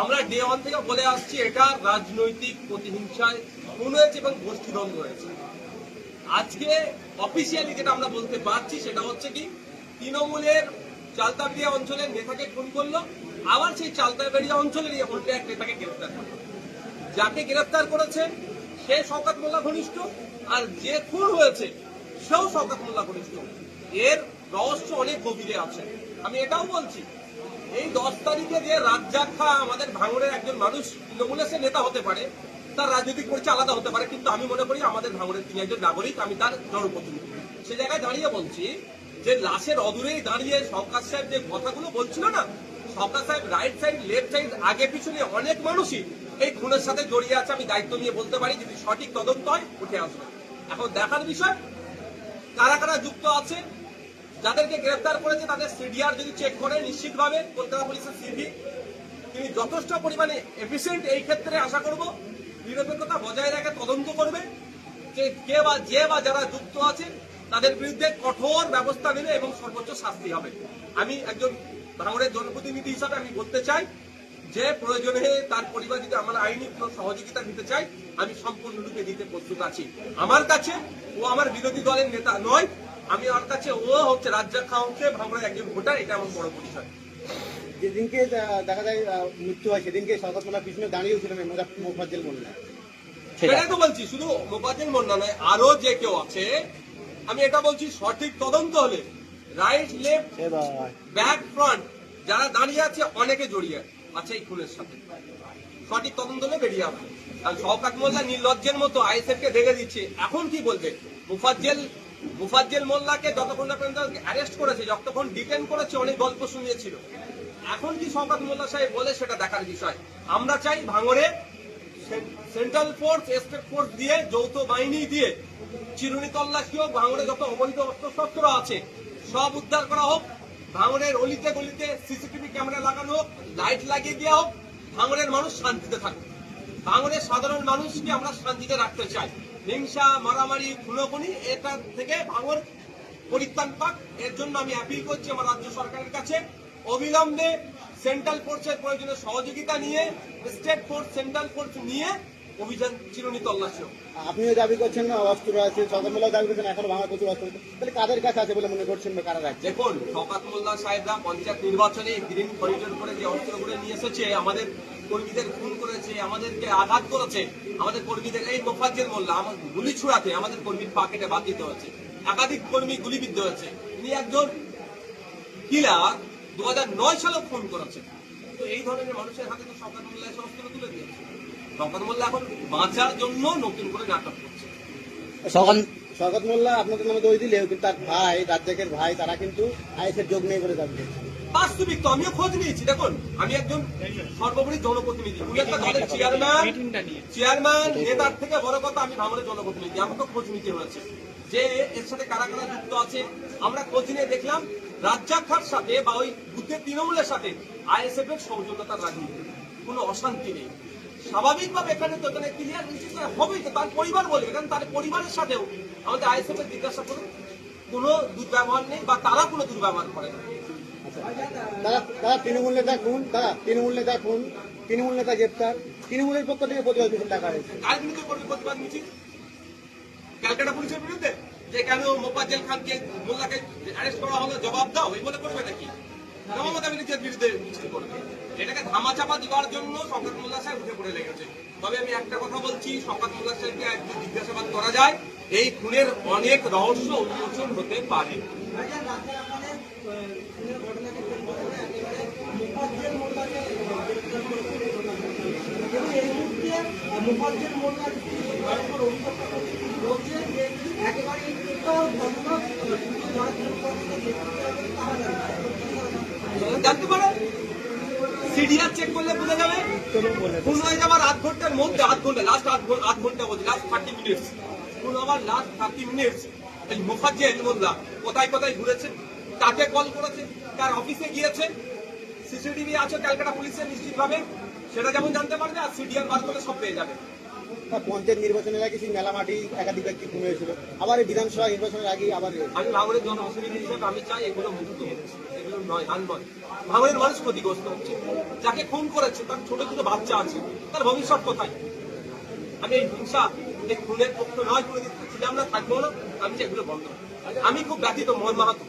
আমরা day one থেকে বলে আসছি, এটা রাজনৈতিক প্রতিহিংসায় খুন হয়েছে এবং গোষ্ঠীদ্বন্দ্ব হয়েছে। আজকে অফিসিয়ালি যেটা আমরা বলতে পারছি, সেটা হচ্ছে কি, তৃণমূলের চালতাবেড়িয়া অঞ্চলের নেতাকে খুন করল আবার সেই চালতাবেড়িয়া অঞ্চলের অন্য এক নেতাকে গ্রেফতার করল যাকে গ্রেফতার করেছে সে শওকাত মোল্লা ঘনিষ্ঠ, আর যে খুন হয়েছে সেও শওকাত মোল্লা ঘনিষ্ঠ। এর রহস্য অনেক গভীরে আছে। আমি এটাও বলছি, এই দশ তারিখে যে রাজ্জাক খা আমাদের ভাঙড়ের একজন মানুষ তৃণমূলের সে নেতা হতে পারে, তার রাজনৈতিক পরিচয় আলাদা হতে পারে, কিন্তু আমি মনে করি আমাদের ভাঙড়ের তিনি একজন নাগরিক, আমি তার জনপ্রতিনিধি। সে জায়গায় দাঁড়িয়ে বলছি যে লাশের অদূরেই দাঁড়িয়ে সরকার সাহেব যে কথাগুলো বলছিল না সরকার সাহেব রাইট সাইড লেফট সাইড আগে পিছনে অনেক মানুষই এই খুনের সাথে জড়িয়ে আছে, আমি দায়িত্ব নিয়ে বলতে পারি, যদি সঠিক তদন্ত হয়, উঠে আসবে। এখন দেখার বিষয়, কারা কারা যুক্ত আছে, যাদেরকে গ্রেফতার করেছে, তাদের সিডিআর যদি চেক করে, নিশ্চিতভাবে কলকাতা পুলিশের সিভি তিনি যথেষ্ট পরিমাণে এফিসিয়েন্ট এই ক্ষেত্রে আশা করব, নিরপেক্ষতা বজায় রেখে তদন্ত করবে, যে কে বা, যে বা যারা যুক্ত আছে, তাদের বিরুদ্ধে কঠোর ব্যবস্থা নেবে এবং সর্বোচ্চ শাস্তি হবে। আমি একজন ভাঙড়ের জনপ্রতিনিধি হিসাবে আমি বলতে চাই যে প্রয়োজনে তার পরিবার যদি আমার আইনি কোনো সহযোগিতা দিতে চাই আমি সম্পূর্ণরূপে দিতে প্রস্তুত আছি। আমার কাছে ও আমার বিরোধী দলের নেতা নয় আমি ওর কাছে ও হচ্ছে রাজ্জাক খান হচ্ছে ভাঙড়ের একজন ভোটার এটা আমার বড় পরিচয়। যেদিনকে দেখা যায় মৃত্যু হয় সেদিনকে মোল্লার পিছনে দাঁড়িয়েও ছিলেন মোফাজ্জেল মোল্লা। সেটাই তো বলছি শুধু মোবাজিল মন্না নয় আরও যে কেউ আছে আমি এটা বলছি সঠিক তদন্ত হলে রাইট লেফট ব্যাক ফ্রন্ট যারা দাঁড়িয়ে আছে অনেকে জড়িয়ে আছে। এই খুনের সাথে। সঠিক তদন্ত হলে বেরিয়ে আসবে কারণ শওকাত মোল্লা নির্লজ্জের মতো আইএসএফ কে দেখে দিচ্ছে। এখন কি বলবে? মুফাজ্জেল মুফাজ্জেল মোল্লাকে যতক্ষণ না পর্যন্ত অ্যারেস্ট করেছে যতক্ষণ ডিটেন করেছে অনেক গল্প শুনিয়েছিল। এখন কি শওকাত মোল্লা সাহেব বলে সেটা দেখার বিষয়? আমরা চাই ভাঙড়ে সেন্ট্রাল ফোর্স স্টেট ফোর্স দিয়ে যৌথ বাহিনী দিয়ে চিরুনি তল্লাশি হোক ভাঙড়ে যত অবৈধ অস্ত্রশস্ত্র আছে সব উদ্ধার করা হোক। ভাঙড়ের অলিতে গলিতে সিসিটিভি ক্যামেরা লাগানো হোক, লাইট লাগিয়ে দেওয়া হোক ভাঙড়ের মানুষ শান্তিতে থাকুক। ভাঙড়ের সাধারণ মানুষকে আমরা শান্তিতে রাখতে চাই। হিংসা, মারামারি, খুনোখুনি, এটা থেকে ভাঙড় পরিত্রাণ পাক। এর জন্য আমি অ্যাপিল করছি আমার রাজ্য সরকারের কাছে। অবিলম্বে সেন্ট্রাল ফোর্সের প্রয়োজনে সহযোগিতা নিয়ে স্টেট ফোর্স সেন্ট্রাল ফোর্স নিয়ে অভিযান চিরুনি তল্লাশি। আপনিও দাবি করছেন অস্ত্র আছে মোল্লাও দাবি করছেন এখন ভাঙা প্রচুর অস্ত্র তাহলে কাদের কাছে আছে বলে মনে করছেন বা কারা রাখছে? দেখুন মোল্লা সাহেবরা পঞ্চায়েত নির্বাচনে গ্রিন করিডোর করে যে অস্ত্রগুলো নিয়ে এসেছে আমাদের কর্মীদের খুন করেছে আমাদেরকে আঘাত করেছে আমাদের কর্মীদের এই মোফাজ্জেল মোল্লা আমার গুলি ছুড়াতে আমাদের কর্মীর পাকেটে বাদ দিতে হয়েছে। একাধিক কর্মী গুলিবিদ্ধ হয়েছে। তিনি একজন কিলার দু হাজার নয় সালে ফোন করেছে। তো এই ধরনের মানুষের হাতে তো মোল্লা এসে অস্ত্র তুলে দিয়েছে। শওকাত মোল্লা এখন বাঁচার জন্য নতুন করে নাটক করছে। স্বাগত মোল্লা আপনাদের নামে দই দিলেও কিন্তু তার ভাই রাজ্জাকের ভাই তারা কিন্তু আইএসের যোগ নেই বলে দাবি বাস্তবিক তো আমিও খোঁজ নিয়েছি। দেখুন আমি একজন সর্বোপরি জনপ্রতিনিধি। উনি একটা দলের চেয়ারম্যান চেয়ারম্যান নেতার থেকে বড় কথা আমি ভাঙনের জনপ্রতিনিধি। আমাকে খোঁজ নিতে হয়েছে যে এর সাথে কারা কারা যুক্ত আছে। আমরা খোঁজ নিয়ে দেখলাম রাজ্জাক খার সাথে বা ওই বুদ্ধের তৃণমূলের সাথে আইএসএফ এর সৌজন্যতার রাজনীতি। কোনো অশান্তি নেই। স্বাভাবিকভাবে এখানে তো এখানে ক্লিয়ার নিশ্চিত হবেই তো তার পরিবার বলবে কারণ তার পরিবারের সাথেও আমাদের আইএসএফ এর জিজ্ঞাসা করুন কোনো দুর্ব্যবহার নেই বা তারা কোনো দুর্ব্যবহার করে না। তারা তারা তৃণমূল নেতা খুন তারা তৃণমূল নেতা খুন তৃণমূল নেতা গ্রেপ্তার তৃণমূলের পক্ষ থেকে প্রতিবাদ মিছিল ডাকা হয়েছে। কার বিরুদ্ধে করবে প্রতিবাদ মিছিল? ক্যালকাটা পুলিশের বিরুদ্ধে? যে কেন মোফাজ্জেল খানকে মোল্লাকে অ্যারেস্ট করা হলো জবাব দাও এই বলে করবে নাকি? মমতা ব্যানার্জির বিরুদ্ধে মিছিল করবে। এটাকে ধামাচাপা দেওয়ার জন্য শঙ্কর মোল্লা সাহেব উঠে পড়ে লেগেছে। তবে আমি একটা কথা বলছি শঙ্কর মোল্লা সাহেবকে একটু জিজ্ঞাসাবাদ করা যায় এই খুনের অনেক রহস্য উন্মোচন হতে পারে। মুখার্জের মোল্লার ভয়ঙ্কর অভিজ্ঞতা বলছে? যে একেবারে জানতে পারে সিডিআর চেক করলে বোঝা যাবে। কোন হয়ে যাবার আধ ঘণ্টার মধ্যে আধ ঘণ্টা লাস্ট আধ ঘণ্টা আধ ঘণ্টা বলছি লাস্ট থার্টি মিনিটস কোন আবার লাস্ট থার্টি মিনিটস এই মুখার্জি মোল্লা কোথায় কোথায় ঘুরেছে কাকে কল করেছে কার অফিসে গিয়েছে সিসিটিভি আছে ক্যালকাটা পুলিশের নিশ্চিতভাবে সেটা যেমন জানতে পারবে আর সিডিআর বার করলে সব পেয়ে যাবে। পঞ্চায়েত নির্বাচনের আগে সেই মেলা মাটি একাধিক ব্যক্তি খুন হয়েছিল আবার বিধানসভা নির্বাচনের আগে আবার আমি ভাঙনের জনপ্রতিনিধি হিসেবে আমি চাই এগুলো মুক্ত নয় নয়। ভাঙনের মানুষ ক্ষতিগ্রস্ত হচ্ছে। যাকে খুন করেছে, তার ছোট ছোট বাচ্চা আছে, তার ভবিষ্যৎ কোথায়? আমি এই হিংসা, এই খুনের পক্ষ নয় থাকব না, আমি বন্ধ আমি খুব ব্যথিত মোহন মাহাতো।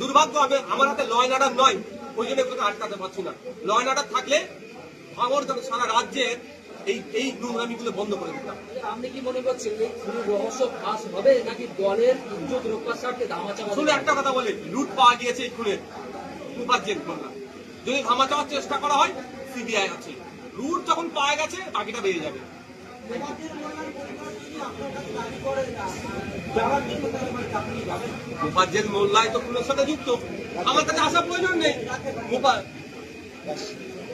দুর্ভাগ্য হবে, আমার হাতে লয় নাডার নয়। ওই জন্য এগুলোকে আটকাতে পারছি না। লয় নাডার থাকলে ভাঙর সারা রাজ্যের এই এই নোংরামিগুলো বন্ধ করে দিতাম। আপনি কি মনে করছেন এই খুনের রহস্য ফাঁস হবে নাকি দলের ইজ্জত রক্ষার স্বার্থে ধামাচাপা শুধু একটা কথা বলে লুট পাওয়া গিয়েছে এই খুনের উপার্জন করলাম। যদি ধামা চাওয়ার চেষ্টা করা হয় সিবিআই আছে। লুট যখন পাওয়া গেছে বাকিটা বেরিয়ে যাবে। মুফাজ্জেল মোল্লাই তো খুনের সাথে যুক্ত। আমার কাছে আসার প্রয়োজন নেই।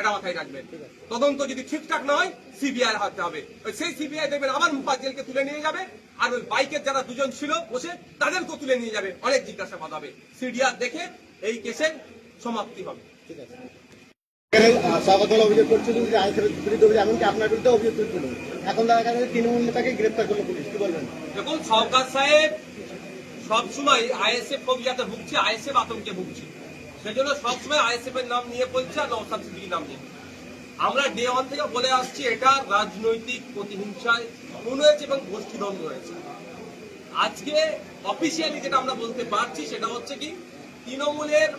এটা মাথায় রাখবেন। তদন্ত যদি ঠিকঠাক না হয় সিবিআই হাতে হবে। সেই সিবিআই দেখবেন আবার মুফাজ্জেলকে তুলে নিয়ে যাবে আর ওই বাইকের যারা দুজন ছিল বসে তাদেরকেও তুলে নিয়ে যাবে। অনেক জিজ্ঞাসাবাদ হবে। সিডিআর দেখে এই কেসের সমাপ্তি হবে। ঠিক আছে। অভিযোগ করছিল যে আইসের বিরুদ্ধে অভিযোগ এমনকি আপনার বিরুদ্ধে অভিযোগ তুলছিল। এখন দেখা গেছে তৃণমূল নেতাকে গ্রেপ্তার করল পুলিশ। কি বলবেন? দেখুন সরকার সাহেব সবসময় আইএসএফ ফোবিয়াতে ভুগছে আইএসএফ আতঙ্কে ভুগছে। সেজন্য সবসময় আইএসএফ এর নাম নিয়ে বলছে আর নওসাদ সিদ্দিকির নাম নিয়ে। আমরা ডে ওয়ান থেকে বলে আসছি, এটা রাজনৈতিক প্রতিহিংসায় খুন হয়েছে এবং গোষ্ঠীদ্বন্দ্ব হয়েছে। আজকে অফিসিয়ালি যেটা আমরা বলতে পারছি সেটা হচ্ছে কি, তৃণমূলের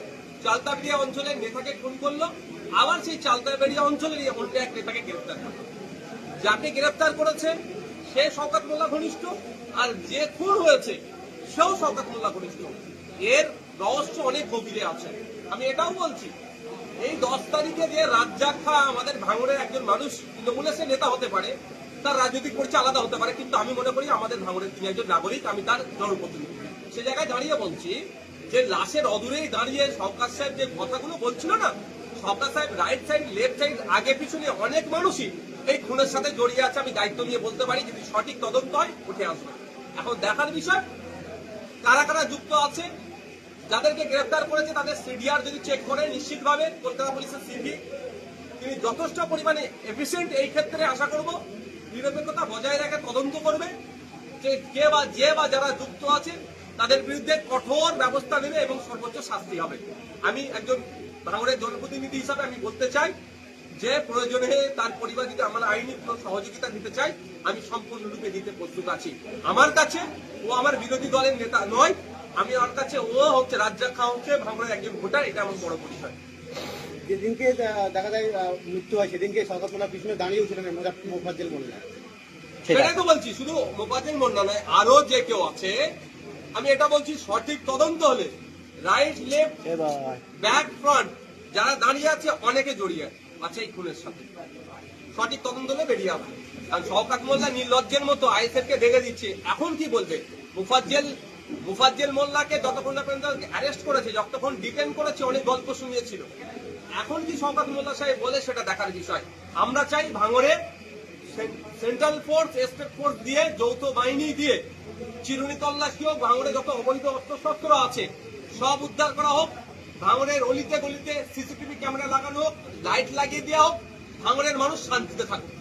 চালতাবেড়িয়া অঞ্চলের নেতাকে খুন করল, আবার সেই চালতাবেড়িয়া অঞ্চলের অন্য এক নেতাকে গ্রেফতার করল। যাকে গ্রেফতার করেছে সে শওকত মোল্লা ঘনিষ্ঠ, আর যে খুন হয়েছে, সেও শওকত মোল্লা ঘনিষ্ঠ। এর রহস্য অনেক গভীরে আছে। আমি এটাও বলছি, এই দশ তারিখে যে রাজ্জাক খা আমাদের ভাঙড়ের একজন মানুষ, তৃণমূলের সে নেতা হতে পারে, তার রাজনৈতিক পরিচয় আলাদা হতে পারে, কিন্তু আমি মনে করি আমাদের ভাঙড়ের তিনি একজন নাগরিক, আমি তার জনপ্রতিনিধি। সে জায়গায় দাঁড়িয়ে বলছি যে লাশের অদূরেই দাঁড়িয়ে সরকার সাহেব যে কথাগুলো বলছিল না, সরকার সাহেব রাইট সাইড লেফট সাইড আগে পিছনে অনেক মানুষই এই খুনের সাথে জড়িয়ে আছে, আমি দায়িত্ব নিয়ে বলতে পারি, যদি সঠিক তদন্ত হয়, উঠে আসবে। এখন দেখার বিষয়, কারা কারা যুক্ত আছে যাদেরকে গ্রেফতার করেছে তাদের সিডিআর যদি চেক করে, নিশ্চিতভাবে কলকাতা পুলিশের সিভি তিনি যথেষ্ট পরিমাণে এফিসিয়েন্ট এই ক্ষেত্রে আশা করব, নিরপেক্ষতা বজায় রেখে তদন্ত করবে। যে কে বা যে বা যারা যুক্ত আছে, তাদের বিরুদ্ধে কঠোর ব্যবস্থা নেবে এবং সর্বোচ্চ শাস্তি হবে। আমি একজন ভাঙড়ের জনপ্রতিনিধি হিসাবে আমি বলতে চাই যে, প্রয়োজনে তার পরিবার যদি আমার আইনি কোনো সহযোগিতা দিতে চাই আমি সম্পূর্ণরূপে দিতে প্রস্তুত আছি। আমার কাছে ও আমার বিরোধী দলের নেতা নয় আমি আমার কাছে ও হচ্ছে রাজ্জাক খান হচ্ছে ভাঙড়ের একজন ভোটার এটা আমার বড় পরিচয়। যেদিনকে দেখা যায় মৃত্যু হয় সেদিনকে সরকারতলা পিছনে দাঁড়িয়েও ছিলেন মোফাজ্জেল মোল্লা সেটাই। তো বলছি শুধু মোপাজেল মন্ডা নয় আরও যে কেউ আছে আমি এটা বলছি সঠিক তদন্ত হলে রাইট লেফট ব্যাক ফ্রন্ট যারা দাঁড়িয়ে আছে অনেকে জড়িয়ে আছে। এই খুনের সাথে। সঠিক তদন্ত হলে বেরিয়ে আসবে। কারণ শওকাত মোল্লা নির্লজ্জের মতো আইএসএফ কে দেখে দিচ্ছে। এখন কি বলবে? মুফাজ্জেল মুফাজ্জেল মোল্লাকে যতক্ষণ না পর্যন্ত অ্যারেস্ট করেছে, যতক্ষণ ডিটেন করেছে, অনেক গল্প শুনিয়েছিল। এখন কি শওকাত মোল্লা সাহেব বলে সেটা দেখার বিষয়। আমরা চাই ভাঙরে সেন্ট্রাল ফোর্স স্টেট ফোর্স দিয়ে, যৌথ বাহিনী দিয়ে, চিরুনি তল্লাশি হোক, ভাঙড়ে যত অবৈধ অস্ত্রশস্ত্র আছে, সব উদ্ধার করা হোক ভাঙরের অলিতে গলিতে সিসিটিভি ক্যামেরা লাগানো হোক লাইট লাগিয়ে দেওয়া হোক ভাঙরের মানুষ শান্তিতে থাকুক।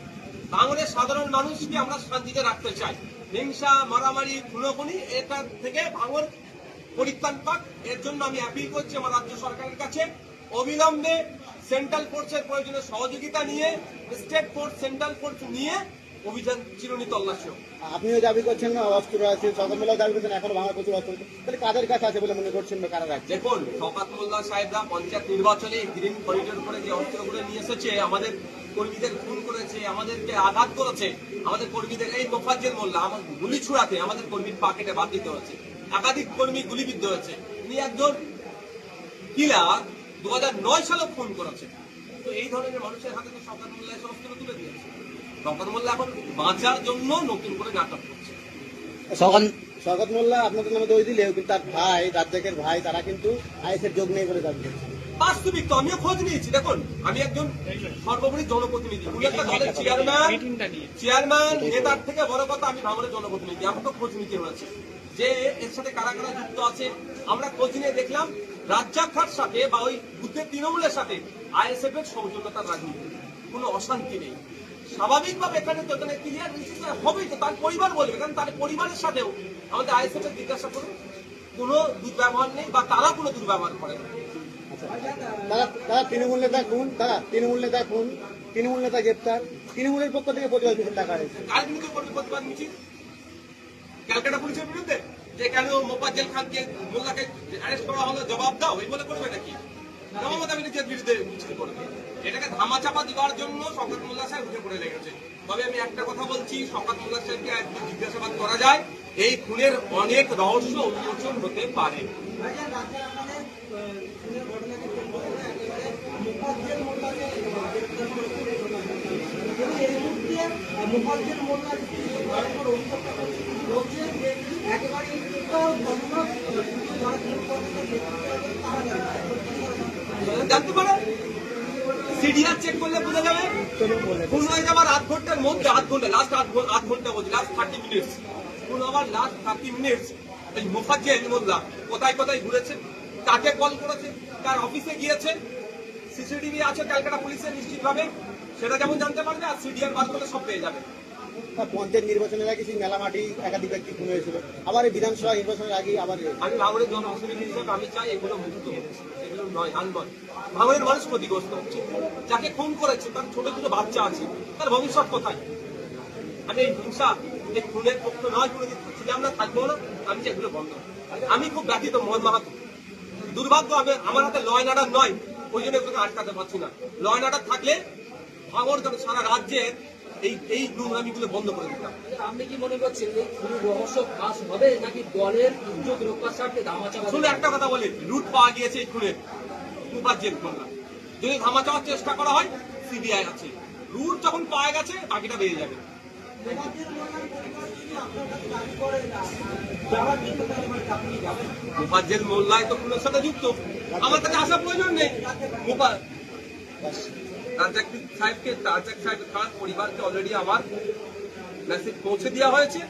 ভাঙরের সাধারণ মানুষকে আমরা শান্তিতে রাখতে চাই। হিংসা মারামারি খুনোখুনি এটা থেকে ভাঙড় পরিত্রাণ পাক। এর জন্য আমি অ্যাপিল করছি আমার রাজ্য সরকারের কাছে। অবিলম্বে সেন্ট্রাল ফোর্সের প্রয়োজনে সহযোগিতা নিয়ে স্টেট ফোর্স সেন্ট্রাল ফোর্স নিয়ে অভিযান চিরুনি তল্লাশি আপনিও দাবি করছেন না অস্ত্র আছে সরকারতলাও দাবি করছেন এখন বাংলা প্রচুর অস্ত্র তাহলে কাদের কাছে আছে বলে মনে করছেন বা কারা রাখছে দেখুন শওকাত মোল্লা সাহেবরা পঞ্চায়েত নির্বাচনে গ্রিন করিডোর করে যে অস্ত্রগুলো নিয়ে এসেছে আমাদের কর্মীদের খুন করেছে আমাদেরকে আঘাত করেছে আমাদের কর্মীদের এই মোফাজ্জেল মোল্লা, আমার গুলি ছুড়াতে আমাদের কর্মীর পাকেটে বাদ দিতে হচ্ছে। একাধিক কর্মী গুলিবিদ্ধ হয়েছে। তিনি একজন কিলার দু হাজার নয় সালে খুন করেছে তো এই ধরনের মানুষের হাতে তো শওকাত মোল্লা এসে অস্ত্র তুলে দিয়েছে। শওকত মোল্লা এখন বাঁচার জন্য নতুন করে নাটক করছে। শওকত মোল্লা আপনাদের নামে দই দিলেও কিন্তু তার ভাই রাজ্জাকের ভাই, তারা কিন্তু আইএসের যোগ নেই বলে দাবি করছে। বাস্তবিক তো, আমিও খোঁজ নিয়েছি। দেখুন, আমি একজন সর্বোপরি জনপ্রতিনিধি। উনি একটা দলের চেয়ারম্যান চেয়ারম্যান নেতার থেকে বড় কথা আমি ভাঙনের জনপ্রতিনিধি আমাকে খোঁজ নিতে হয়েছে। যে এর সাথে কারা কারা যুক্ত আছে, আমরা খোঁজ নিয়ে দেখলাম রাজ্জাক খার সাথে বা ওই বুদ্ধের তৃণমূলের সাথে আইএসএফ এর সৌজন্যতার রাজনীতি। কোনো অশান্তি নেই। স্বাভাবিকভাবে এখানে তো এখানে ক্লিয়ার হবেই তো, তার পরিবার বলবে, কারণ তার পরিবারের সাথেও আমাদের আইএসএফ এর জিজ্ঞাসা করুন। কোনো দুর্ব্যবহার নেই বা তারা কোনো দুর্ব্যবহার করে না। তারা তারা তৃণমূল নেতা খুন, তারা তৃণমূল নেতা খুন, তৃণমূল নেতা গ্রেপ্তার। তৃণমূলের পক্ষ থেকে প্রতিবাদ মিছিল ডাকা হয়েছে। ক্যালকাটা পুলিশের বিরুদ্ধে? দেওয়ার জন্য পড়ে তবে আমি একটা কথা বলছি জিজ্ঞাসাবাদ করা যায়, এই খুনের অনেক রহস্য উন্মোচন হতে পারে। মুফাজ্জেল মোল্লার। জানতে পারে? সিডিআর চেক করলে বোঝা যাবে? খুন হয়ে যাবার আধ ঘণ্টার মধ্যে, আধ ঘণ্টা লাস্ট আধ ঘণ্টা আধ ঘণ্টা বলছি লাস্ট থার্টি মিনিটস খুন হওয়ার লাস্ট থার্টি মিনিটস এই মুফাজ্জেল মোল্লা কোথায় কোথায় ঘুরেছে? কাকে কল করেছে কার অফিসে গিয়েছে সিসিটিভি আছে ক্যালকাটা পুলিশের নিশ্চিতভাবে সেটা যেমন জানতে পারবে আর সিডিআর বার করলে সব পেয়ে যাবে। পঞ্চায়েত নির্বাচনের আগে সেই মেলামাটি একাধিক ব্যক্তি খুন হয়েছিল। আবার এই বিধানসভা নির্বাচনের আগে আবার। আমি ভাঙড়ের জনপ্রতিনিধি হিসেবে আমি চাই এগুলো মুক্ত। এগুলো নয় আনবন। ভাঙড়ের মানুষ ক্ষতিগ্রস্ত হচ্ছে যাকে খুন করেছে তার ছোট ছোট বাচ্চা আছে তার ভবিষ্যৎ কোথায়? আমি এই হিংসা এই খুনের পক্ষ নয় কোনোদিন ছিলাম না থাকব না আমি এগুলো বন্ধ। আমি খুব ব্যথিত মোহন মাহাতো। দুর্ভাগ্য আমি আমার হাতে লয় নাডার নয়। ওই জন্য এগুলোকে আটকাতে পারছি না। লয় নাডার থাকলে যেন সারা রাজ্যের এই এই নোংরামিগুলো বন্ধ করে দিতাম। আপনি কি মনে করছেন রহস্য ফাঁস হবে নাকি দলের ইজ্জত রক্ষার স্বার্থে ধামাচাপা শুনে একটা কথা বলি লুট পাওয়া গিয়েছে এই খুনের। করলাম যদি ধামা চাওয়ার চেষ্টা করা হয় সিবিআই আছে। রুট যখন পাওয়া গেছে বাকিটা বেরিয়ে যাবে। মুফাজ্জেল মোল্লাই তো খুনের সাথে যুক্ত। আমার কাছে আসার প্রয়োজন নেই। সাহেবকে সাহেব পরিবারকে অলরেডি আমার মেসেজ পৌঁছে দেওয়া হয়েছে।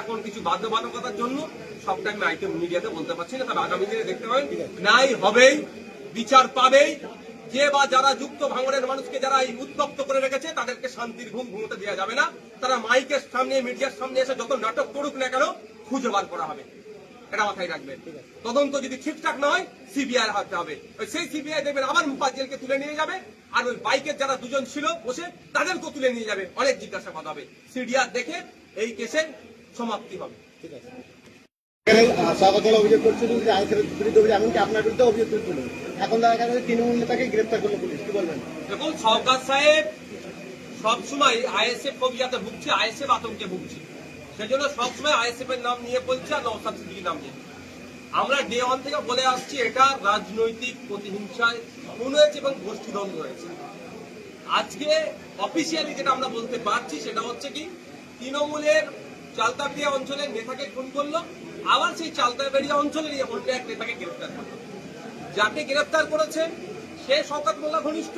এখন কিছু বাধ্যবাধকতার জন্য সবটা আমি আইটেম মিডিয়াতে বলতে পারছি না। তবে আগামী দিনে দেখতে পাবেন। ন্যায় হবেই, বিচার পাবেই। যে বা যারা যুক্ত ভাঙড়ের মানুষকে যারা এই উত্তপ্ত করে রেখেছে তাদেরকে শান্তির ঘুম ঘুমোতে দেওয়া যাবে না। তারা মাইকের সামনে মিডিয়ার সামনে এসে যত নাটক করুক না কেন খুঁজে বার করা হবে। এটা মাথায় রাখবেন। তদন্ত যদি ঠিকঠাক না হয় সিবিআই হাতে হবে। ওই সেই সিবিআই দেখবেন আবার মুফাজ্জেলকে তুলে নিয়ে যাবে আর ওই বাইকের যারা দুজন ছিল বসে তাদেরকেও তুলে নিয়ে যাবে। অনেক জিজ্ঞাসাবাদ হবে। সিডিআর দেখে এই কেসে সমাপ্তি হবে। ঠিক আছে। স্বাগত অভিযোগ করছিল যে আইএসের বিরুদ্ধে অভিযোগ এমনকি আপনার বিরুদ্ধে অভিযোগ তুলছিল এখন দেখা গেছে তৃণমূল নেতাকে গ্রেপ্তার করল পুলিশ, কি বলবেন? দেখুন, সরকার সাহেব সবসময় আইএসএফ ফোবিয়াতে ভুগছে, আইএসএফ আতঙ্কে ভুগছে। সেজন্য সবসময় আইএসএফ এর নাম নিয়ে বলছে আর নৌসাদ সিদ্দিকির নাম নিয়ে। আমরা ডে ওয়ান থেকে বলে আসছি, এটা রাজনৈতিক প্রতিহিংসায় খুন হয়েছে এবং গোষ্ঠীদ্বন্দ্ব হয়েছে। আজকে অফিসিয়ালি যেটা আমরা বলতে পারছি, সেটা হচ্ছে কি, তৃণমূলের চালতাবিড়িয়া অঞ্চলের নেতাকে খুন করল, আবার সেই চালতাবিড়িয়া অঞ্চলের অন্য এক নেতাকে গ্রেফতার করল। যাকে গ্রেফতার করেছে, সে শওকত মোল্লা ঘনিষ্ঠ,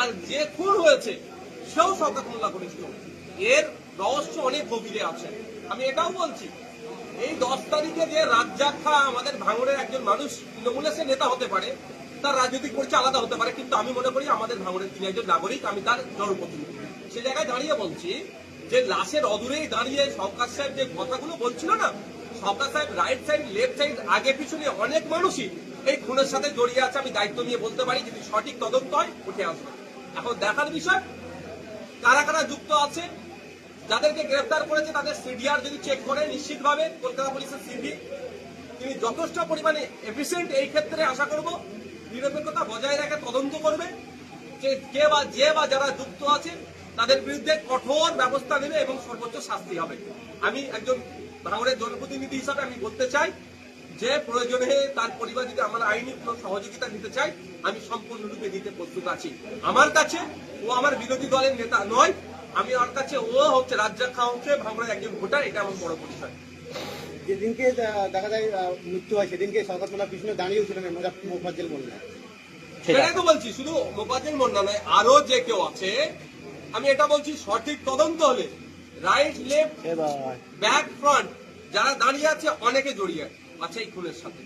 আর যে খুন হয়েছে, সেও শওকত মোল্লা ঘনিষ্ঠ। এর রহস্য অনেক গভীরে আছে। আমি এটাও বলছি, এই দশ তারিখে যে রাজ্জাক খা আমাদের ভাঙড়ের একজন মানুষ, তৃণমূলের সে নেতা হতে পারে, তার রাজনৈতিক পরিচয় আলাদা হতে পারে, কিন্তু আমি মনে করি আমাদের ভাঙড়ের তিনি একজন নাগরিক, আমি তার জনপ্রতিনিধি। সে জায়গায় দাঁড়িয়ে বলছি যে লাশের অদূরেই দাঁড়িয়ে সরকার সাহেব যে কথাগুলো বলছিল না সরকার সাহেব রাইট সাইড লেফট সাইড আগে পিছনে অনেক মানুষই এই খুনের সাথে জড়িয়ে আছে, আমি দায়িত্ব নিয়ে বলতে পারি, যদি সঠিক তদন্ত হয়, উঠে আসবে। এখন দেখার বিষয়, কারা কারা যুক্ত আছে, যাদেরকে গ্রেফতার করেছে, তাদের সিডিআর যদি চেক করে, নিশ্চিতভাবে কলকাতা পুলিশের সিডি, তিনি যথেষ্ট পরিমাণে এফিসিয়েন্ট এই ক্ষেত্রে আশা করব, নিরপেক্ষতা বজায় রেখে তদন্ত করবে, যে কে বা, যে বা যারা যুক্ত আছে, তাদের বিরুদ্ধে কঠোর ব্যবস্থা নেবে এবং সর্বোচ্চ শাস্তি হবে। আমি একজন ভাঙড়ের জনপ্রতিনিধি হিসাবে আমি বলতে চাই যে প্রয়োজনে তার পরিবার যদি আমার আইনি কোনো সহযোগিতা দিতে চাই আমি সম্পূর্ণরূপে দিতে প্রস্তুত আছি। আমার কাছে ও আমার বিরোধী দলের নেতা নয় আমি ওর কাছে ও হচ্ছে রাজ্জাক খান হচ্ছে ভাঙড়ের একজন ভোটার এটা আমার বড় পরিচয়। যেদিনকে দেখা যায় মৃত্যু হয় সেদিনকে মোল্লার পিছনে দাঁড়িয়েও ছিলেন মোফাজ্জেল মোল্লা। সেটাই তো বলছি শুধু মোবাজির মন্ডা নয় আরও যে কেউ আছে আমি এটা বলছি সঠিক তদন্ত হলে রাইট লেফট ব্যাক ফ্রন্ট যারা দাঁড়িয়ে আছে অনেকে জড়িয়ে আছে। এই খুনের সাথে।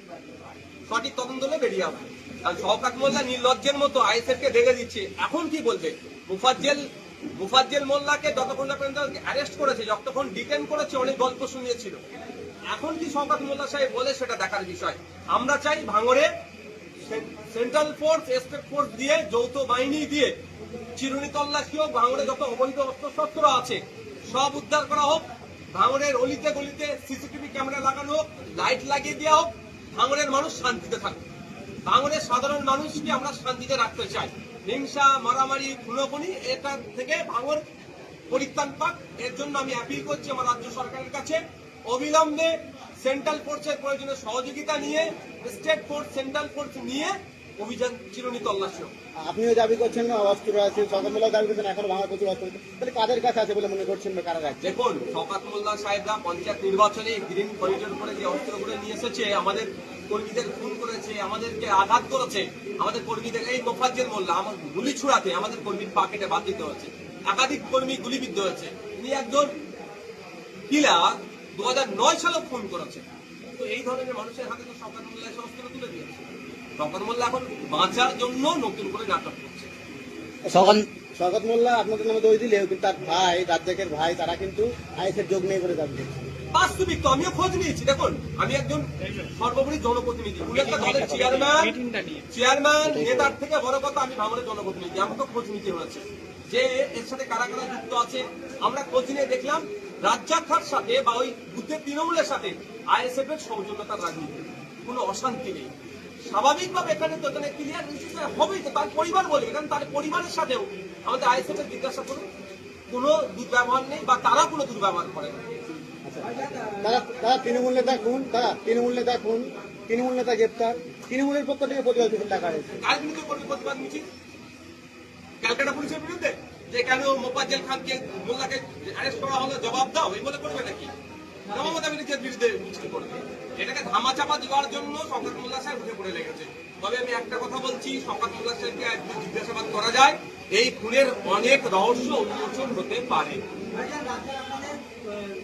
সঠিক তদন্ত হলে বেরিয়ে আসবে। কারণ শওকাত মোল্লা নির্লজ্জের মতো আইএসএফ কে দেখে দিচ্ছে। এখন কি বলবে? মুফাজ্জেল মুফাজ্জেল মোল্লাকে যতক্ষণ না পর্যন্ত অ্যারেস্ট করেছে, যতক্ষণ ডিটেন করেছে, অনেক গল্প শুনিয়েছিল। এখন কি শওকাত মোল্লা সাহেব বলে সেটা দেখার বিষয়? আমরা চাই ভাঙরে সেন্ট্রাল ফোর্স স্টেট ফোর্স দিয়ে, যৌথ বাহিনী দিয়ে, চিরুনি তল্লাশি হোক, ভাঙড়ে যত অবৈধ অস্ত্রশস্ত্র আছে, সব উদ্ধার করা হোক ভাঙড়ের অলিতে গলিতে সিসিটিভি ক্যামেরা লাগানো হোক, লাইট লাগিয়ে দেওয়া হোক, ভাঙনের মানুষ শান্তিতে থাকুক। ভাঙনের সাধারণ মানুষকে আমরা শান্তিতে রাখতে চাই। হিংসা, মারামারি, খুনোখুনি, এটা থেকে ভাঙন পরিত্রাণ পাক। এর জন্য আমি অ্যাপিল করছি আমার রাজ্য সরকারের কাছে। অবিলম্বে সেন্ট্রাল ফোর্সের প্রয়োজনে সহযোগিতা নিয়ে স্টেট ফোর্স সেন্ট্রাল ফোর্স নিয়ে অভিযান চিরুনি তল্লাশি আপনিও দাবি করছেন অস্ত্র আছে দাবি করছেন এখন ভাঙা প্রচুর অস্ত্র তাহলে কাদের কাছে আছে বলে মনে করছেন কারা রাখছে? দেখুন সাহেবরা পঞ্চায়েত নির্বাচনে গ্রিন করিডোর করে যে অস্ত্রগুলো নিয়ে এসেছে আমাদের কর্মীদের খুন করেছে আমাদেরকে আঘাত করেছে আমাদের কর্মীদের এই মোফাজ্জেল মোল্লা আমার গুলি ছুড়াতে আমাদের কর্মীর পাকেটে বাদ দিতে হয়েছে। একাধিক কর্মী গুলিবিদ্ধ হয়েছে। তিনি একজন কিলার দু হাজার নয় সালে খুন করেছে। তো এই ধরনের মানুষের হাতে তো এসে অস্ত্র তুলে দিয়েছে। শওকাত মোল্লা এখন বাঁচার জন্য নতুন করে নাটক করছে। শওকত মোল্লা আপনাদের নামে দই দিলেও কিন্তু তার ভাই রাজ্জাকের ভাই তারা কিন্তু আইএসের যোগ নেই বলে দাবি বাস্তবিক তো আমিও খোঁজ নিয়েছি। দেখুন আমি একজন সর্বোপরি জনপ্রতিনিধি। উনি একটা দলের চেয়ারম্যান চেয়ারম্যান নেতার থেকে বড় কথা আমি ভাঙনের জনপ্রতিনিধি। আমাকে খোঁজ নিতে হয়েছে যে এর সাথে কারা কারা যুক্ত আছে। আমরা খোঁজ নিয়ে দেখলাম রাজ্যাক্ষার সাথে বা ওই বুদ্ধের তৃণমূলের সাথে আইএসএফ এর সৌজন্যতার রাজনীতি। কোনো অশান্তি নেই। স্বাভাবিকভাবে এখানে তো এখানে ক্লিয়ার হবেই তো তার পরিবার বলবে কারণ তার পরিবারের সাথেও আমাদের আইএসএফ জিজ্ঞাসা করুন কোনো দুর্ব্যবহার নেই বা তারা কোনো দুর্ব্যবহার করে না। তারা তারা তৃণমূল নেতা খুন তারা তৃণমূল নেতা খুন তৃণমূল নেতা গ্রেপ্তার তৃণমূলের পক্ষ থেকে প্রতিবাদ মিছিল ডাকা হয়েছে। কার বিরুদ্ধে করবে প্রতিবাদ মিছিল? ক্যালকাটা পুলিশের বিরুদ্ধে? যে কেন মোপাজ্জেল খানকে মোল্লাকে অ্যারেস্ট করা হলো জবাব দাও এই বলে করবে নাকি? মমতা ব্যানার্জির বিরুদ্ধে মোল্লা এই খুনের অনেক রহস্য উন্মোচন হতে পারে। রাজা রাজা আমাদের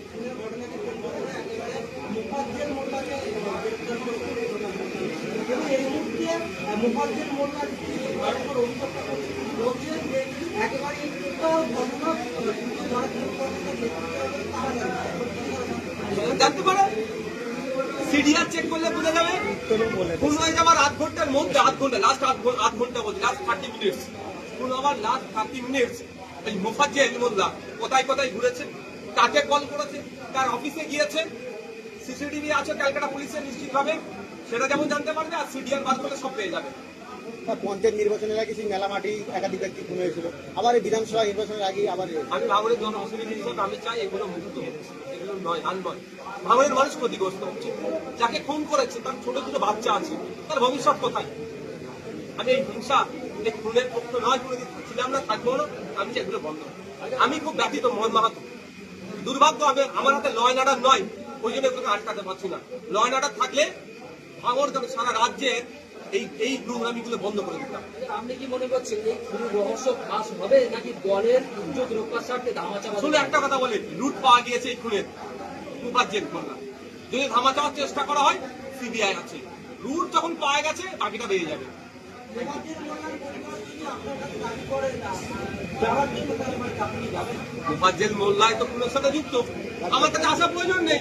খুনের ঘটনাকে কেন্দ্র করে একেবারে মুফাজ্জেল মোল্লাকে গ্রেপ্তার করে পুলিশ এবং এই মুহূর্তে আহ, মুফাজ্জেল মোল্লার স্ত্রী ভয়ঙ্কর অভিযোগটা করছে বলছে যে একেবারে এই পুরো ঘটনা আহ, পুলিশ যারা তৃণমূল কংগ্রেসের নেতৃত্বে রয়েছে তারা জানে। জানতে পারে? সিডিআর চেক করলে বোঝা যাবে? কোন হয়ে যাবার আধ ঘণ্টার মধ্যে আধ ঘণ্টা লাস্ট আধ ঘণ্টা বলছি লাস্ট থার্টি মিনিটস কোন আবার লাস্ট থার্টি মিনিটস এই মুফাজ্জেল মোল্লা কোথায় কোথায় ঘুরেছে? কাকে কল করেছে? তার অফিসে গিয়েছে? সিসিটিভি আছে ক্যালকাটা পুলিশের নিশ্চিতভাবে। সেটা যেমন জানতে পারবে আর সিডিআর বার করলে সব পেয়ে যাবে। তা পঞ্চায়েত নির্বাচনের আগে সেই মেলা মাটি একাধিক ব্যক্তি খুন হয়েছিল। আবার এই বিধানসভা নির্বাচনের আগে আবার। আমি ভাঙড়ের জনপ্রতিনিধি হিসেবে আমি চাই এগুলো মুক্ত হোক। এগুলো নয়, আর নয়। ভাঙড়ের মানুষ ক্ষতিগ্রস্ত হচ্ছে। যাকে খুন করেছে, তার ছোট ছোট বাচ্চা আছে, তার ভবিষ্যৎ কোথায়? আমি এই হিংসা, এই খুনের পক্ষ নয় কোনোদিন ছিলাম না থাকব না, আমি এগুলো বন্ধ। আমি খুব ব্যথিত, মোহন মাহাতো। দুর্ভাগ্য আমি, আমার হাতে লয় নাডার নয়, ওই জন্য এগুলোকে আটকাতে পারছি না। লয় নাডার থাকলে যেন সারা রাজ্যের এই এই নোংরামিগুলো বন্ধ করে দিতাম আপনি কি মনে করছেন এই খুনের রহস্য ফাঁস হবে নাকি দলের ইজ্জত রক্ষার স্বার্থে ধামাচাপা শুনে একটা কথা বলে লুট পাওয়া গিয়েছে এই খুনের। উপার্জন করলাম। যদি ধামা চাওয়ার চেষ্টা করা হয় সিবিআই আছে। লুট যখন পাওয়া গেছে বাকিটা বেরিয়ে যাবে। মোল্লাই তো খুনের সাথে যুক্ত। আমার কাছে আসার প্রয়োজন নেই।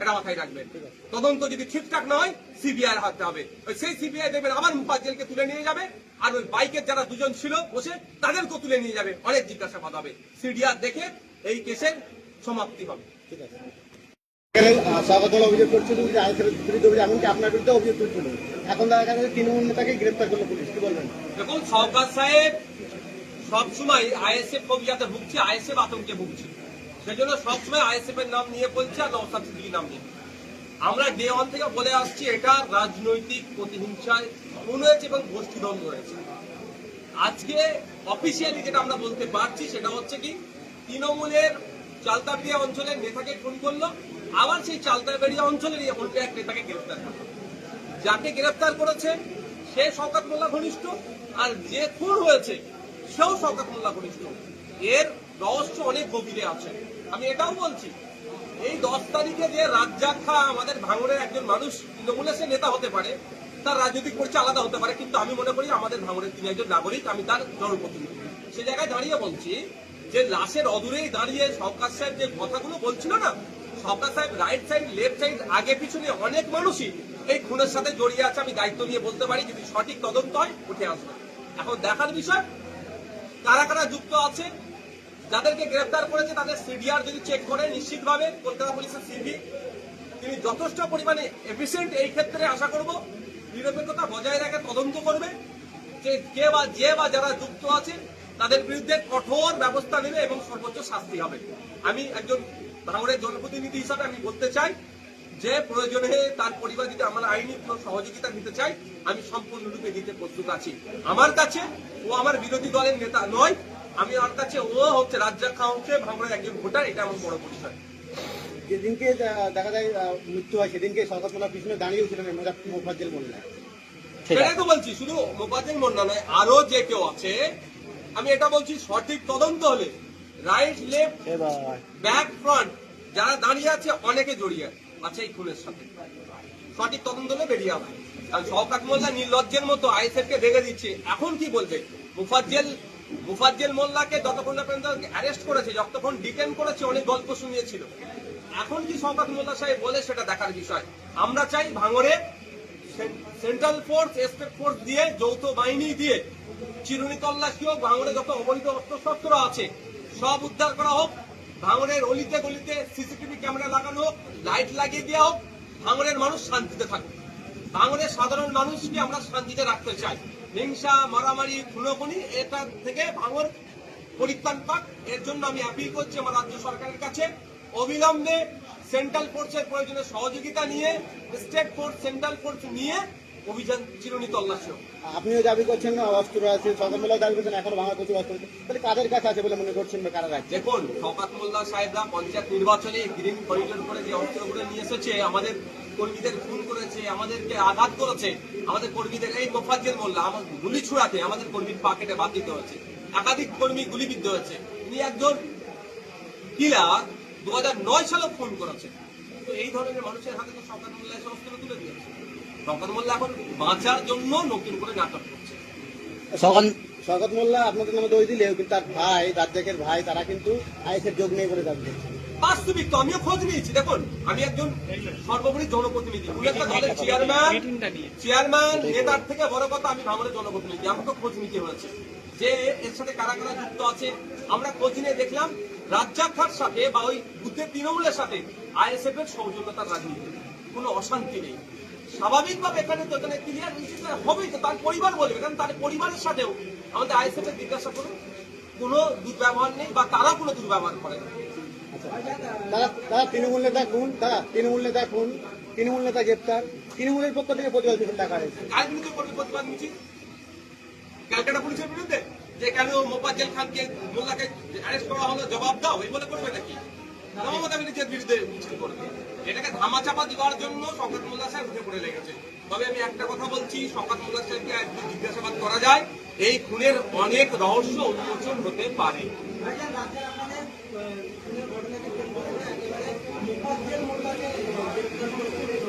এটা মাথায় রাখবেন। তদন্ত যদি ঠিকঠাক না হয় সিবিআই হাতে হবে। ওই সেই সিবিআই দেখবেন আবার মুফাজ্জেলকে তুলে নিয়ে যাবে আর ওই বাইকের যারা দুজন ছিল বসে তাদেরকেও তুলে নিয়ে যাবে। অনেক জিজ্ঞাসাবাদ হবে। সিডিআর দেখে এই কেসের সমাপ্তি হবে। ঠিক আছে। আহ, স্বাগতরা অভিযোগ করছিল যে বিরুদ্ধে অভিযোগ এমনকি আপনার বিরুদ্ধে অভিযোগ তুলছিল এখন দেখা গেছে তৃণমূল নেতাকে গ্রেপ্তার করল পুলিশ। কি বলবেন? দেখুন সরকার সাহেব সবসময় আইএসএফ ফোবিয়াতে ভুগছে আইএসএফ আতঙ্কে ভুগছে। সেজন্য সবসময় আইএসএফ এর নাম নিয়ে বলছে আর নওসাদ সিদ্দিকির নাম নিয়ে। আমরা ডে ওয়ান থেকে বলে আসছি, এটা রাজনৈতিক প্রতিহিংসায় খুন হয়েছে এবং গোষ্ঠীদ্বন্দ্ব হয়েছে। আজকে অফিসিয়ালি যেটা আমরা বলতে পারছি সেটা হচ্ছে কি, তৃণমূলের চালতাবেড়িয়া অঞ্চলের নেতাকে খুন করল, আবার সেই চালতাবেড়িয়া অঞ্চলেরই অন্য এক নেতাকে গ্রেফতার করল। যাকে গ্রেফতার করেছে, সে শওকাত মোল্লা ঘনিষ্ঠ, আর যে খুন হয়েছে, সেও শওকাত মোল্লা ঘনিষ্ঠ। এর রহস্য অনেক গভীরে আছে। আমি এটাও বলছি, এই দশ তারিখে যে রাজ্জাক খা আমাদের ভাঙড়ের একজন মানুষ, তৃণমূলের সে নেতা হতে পারে, তার রাজনৈতিক পরিচয় আলাদা হতে পারে, কিন্তু আমি মনে করি আমাদের ভাঙড়ের তিনি একজন নাগরিক, আমি তার জনপ্রতিনিধি। সে জায়গায় দাঁড়িয়ে বলছি যে লাশের অদূরেই দাঁড়িয়ে সরকার সাহেব যে কথাগুলো বলছিল না, সরকার সাহেব রাইট সাইড লেফট সাইড আগে পিছনে অনেক মানুষই এই খুনের সাথে জড়িয়ে আছে, আমি দায়িত্ব নিয়ে বলতে পারি, যদি সঠিক তদন্ত হয়, উঠে আসবে। এখন দেখার বিষয়, কারা কারা যুক্ত আছে যাদেরকে গ্রেফতার করেছে তাদের সিডিআর যদি চেক করে, নিশ্চিতভাবে কলকাতা পুলিশের সিভি। তিনি যথেষ্ট পরিমাণে এফিসিয়েন্ট এই ক্ষেত্রে আশা করব, নিরপেক্ষতা বজায় রেখে তদন্ত করবে। যে কে বা যে বা যারা যুক্ত আছে, তাদের বিরুদ্ধে কঠোর ব্যবস্থা নেবে এবং সর্বোচ্চ শাস্তি হবে। আমি একজন ভাঙড়ের জনপ্রতিনিধি হিসাবে আমি বলতে চাই, যে প্রয়োজনে তার পরিবার যদি আমার আইনি কোনো সহযোগিতা নিতে চাই আমি সম্পূর্ণরূপে দিতে প্রস্তুত আছি। আমার কাছে ও আমার বিরোধী দলের নেতা নয় আমি আমার কাছে ও হচ্ছে রাজ্জাক হচ্ছে ভাঙড়ের একজন ভোটার এটা আমার বড় পরিচয়। যেদিনকে দেখা যায় মৃত্যু হয় সেদিনকে মোল্লার পিছনে ছিলেন মোফাজ্জেল মোল্লা সেটাই। তো বলছি শুধু মোকাজিম মন্না নয় আরও যে কেউ আছে আমি এটা বলছি সঠিক তদন্ত হলে রাইট লেফট ব্যাক ফ্রন্ট যারা দাঁড়িয়ে আছে অনেকে জড়িয়ে আছে। এই খুনের সাথে। সঠিক তদন্ত হলে বেরিয়ে হবে কারণ শওকাত মোল্লা নির্লজ্জের মতো আইএসএফ কে দেখে দিচ্ছে। এখন কি বলবে? মুফাজ্জেল মুফাজ্জেল মোল্লাকে যতক্ষণ না পর্যন্ত অ্যারেস্ট করেছে, যতক্ষণ ডিটেন করেছে, অনেক গল্প শুনিয়েছিল। এখন কি শওকাত মোল্লা সাহেব বলে সেটা দেখার বিষয়? আমরা চাই ভাঙরে সেন্ট্রাল ফোর্স স্টেট ফোর্স দিয়ে, যৌথ বাহিনী দিয়ে, চিরুনি তল্লাশি হোক, ভাঙড়ে যত অবৈধ অস্ত্রশস্ত্র আছে, সব উদ্ধার করা হোক ভাঙরের অলিতে গলিতে সিসিটিভি ক্যামেরা লাগানো হোক লাইট লাগিয়ে দেওয়া হোক ভাঙরের মানুষ শান্তিতে থাকুক। ভাঙরের সাধারণ মানুষকে আমরা শান্তিতে রাখতে চাই। হিংসা মারামারি খুনোখুনি এটা থেকে ভাঙড় পরিত্রাণ পাক। এর জন্য আমি অ্যাপিল করছি আমার রাজ্য সরকারের কাছে। অবিলম্বে সেন্ট্রাল ফোর্সের প্রয়োজনে সহযোগিতা নিয়ে স্টেট ফোর্স সেন্ট্রাল ফোর্স নিয়ে অভিযান চিরুনি তল্লাশি আপনিও দাবি করছেন না অস্ত্র আছে মোল্লাও দাবি করছেন এখন ভাঙা প্রচুর অস্ত্র তাহলে কাদের কাছে আছে বলে মনে করছেন কারা রাখছে দেখুন শওকাত মোল্লা সাহেবরা পঞ্চায়েত নির্বাচনে গ্রিন করিডোর করে যে অস্ত্রগুলো নিয়ে এসেছে আমাদের কর্মীদের খুন করেছে, আমাদেরকে আঘাত করেছে, আমাদের কর্মীদের এই মোফাজ্জেল মোল্লা আমার গুলি ছুড়াতে আমাদের কর্মীর পাকেটে বাদ দিতে হয়েছে। একাধিক কর্মী গুলিবিদ্ধ হয়েছে। তিনি একজন কিলার দু হাজার নয় সালে খুন করেছে। তো এই ধরনের মানুষের হাতে তো শওকাত মোল্লা এসে অস্ত্র তুলে দিয়েছে। শওকাত মোল্লা এখন বাঁচার জন্য নতুন করে নাটক করছে। শওকত মোল্লা আপনাদের নামে দই দিলেও কিন্তু তার ভাই রাজ্জাকের ভাই, তারা কিন্তু আইসের যোগ নেই বলে দাবি বাস্তবিক তো আমিও খোঁজ নিয়েছি। দেখুন আমি একজন সর্বোপরি জনপ্রতিনিধি। দলের চেয়ারম্যান চেয়ারম্যান নেতার থেকে বড় কথা আমি ভাঙনের জনপ্রতিনিধি। আমাকে খোঁজ নিতে হয়েছে। যে এর সাথে কারা কারা যুক্ত আছে আমরা খোঁজ নিয়ে দেখলাম রাজ্জাক খার সাথে বা ওই বুদ্ধের তৃণমূলের সাথে আইএসএফ এর সৌজন্যতার রাজনীতি। কোনো অশান্তি নেই। স্বাভাবিকভাবে এখানে তো এখানে ক্লিয়ার হবেই তো তার পরিবার বলবে কারণ তার পরিবারের সাথেও আমাদের আইএসএফ এর জিজ্ঞাসা করুন। কোনো দুর্ব্যবহার নেই বা তারা কোনো দুর্ব্যবহার করে না। তারা তারা তৃণমূল নেতা খুন তারা তৃণমূল নেতা খুন, তৃণমূল নেতা গ্রেপ্তার। তৃণমূলের পক্ষ থেকে প্রতিবাদ মিছিল ডাকা হয়েছে। ক্যালকাটা পুলিশের বিরুদ্ধে? যে কেন খানকে মোল্লাকে অ্যারেস্ট করা হলো, জবাব দাও, এই বলে করবে নাকি? মমতা ব্যানার্জির বিরুদ্ধে মিছিল করবে। এটাকে ধামাচাপা দেওয়ার জন্য শওকত মোল্লা সাহেব উঠে পড়ে লেগেছে। তবে আমি একটা কথা বলছি, শওকত মোল্লা সাহেবকে একটু জিজ্ঞাসাবাদ করা যায়, এই খুনের অনেক রহস্য উন্মোচন হতে পারে ভাইজান রাজ্যের আপনাদের আহ, খুনের ঘটনাকে কেন্দ্র করে একেবারে মুফাজ্জেল মোল্লাকে গ্রেপ্তার করে পুলিশ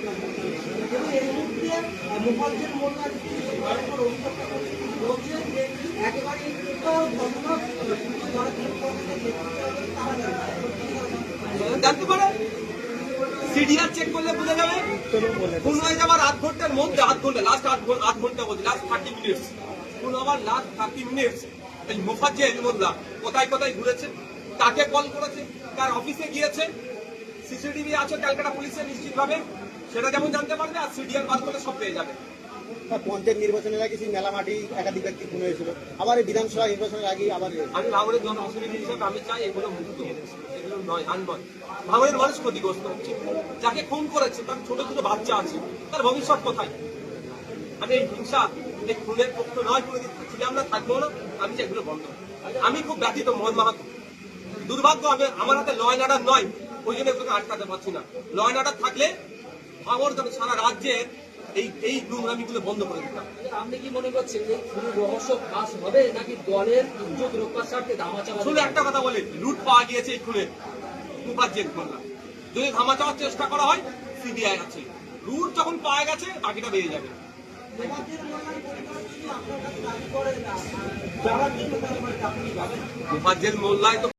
এবং মোল্লার যে একেবারে ঘটনা তারা। জানতে পারে সিডিআর চেক করলে বোঝা যাবে। হয়ে যাবার আধ ঘণ্টার মধ্যে আধ ঘণ্টা লাস্ট আধ ঘণ্টা আধ ঘণ্টা বলছি লাস্ট থার্টি মিনিটস খুন হবার লাস্ট থার্টি মিনিটস এই মুফাজ্জেল মোল্লা কোথায় কোথায় ঘুরেছে? কাকে কল করেছে? কার অফিসে গিয়েছে? সিসিটিভি আছে ক্যালকাটা পুলিশের নিশ্চিতভাবে। সেটা যেমন জানতে পারবে আর সিডিআর বার করলে সব পেয়ে যাবে। না, পঞ্চায়েত নির্বাচনের আগে সেই মেলা মাটি একাধিক ব্যক্তি খুন হয়েছিল। আবার বিধানসভা নির্বাচনের আগে আবার। আমি ভাঙনের জনপ্রতিনিধি হিসেবে আমি চাই এগুলো মুক্ত এগুলো নয় আন নয় মানুষ ক্ষতিগ্রস্ত হচ্ছে। যাকে খুন করেছে তার ছোট ছোট বাচ্চা আছে তার ভবিষ্যৎ কোথায়? আমি এই হিংসা এই খুনের পক্ষ নয় কোনোদিন ছিলাম না থাকব না আমি চাই এগুলো বন্ধ আমি খুব ব্যথিত মোহন মাহাতো। দুর্ভাগ্য আমি আমার হাতে লয় নাডার নয় ওই জন্য এগুলোকে আটকাতে পারছি না। লয় নাডার থাকলে সারা রাজ্যের এই এই নোংরামিগুলো বন্ধ করে দিতাম আপনি কি মনে করছেন এই খুনির রহস্য ফাঁস হবে নাকি দলের ইজ্জত রক্ষার স্বার্থে ধামাচাপা শুধু একটা কথা বলে লুট পাওয়া গিয়েছে এই খুনের যদি ধামা চাওয়ার চেষ্টা করা হয় সিবিআই আছে। লুট যখন পাওয়া গেছে বাকিটা বেরিয়ে যাবে। মোল্লায় তো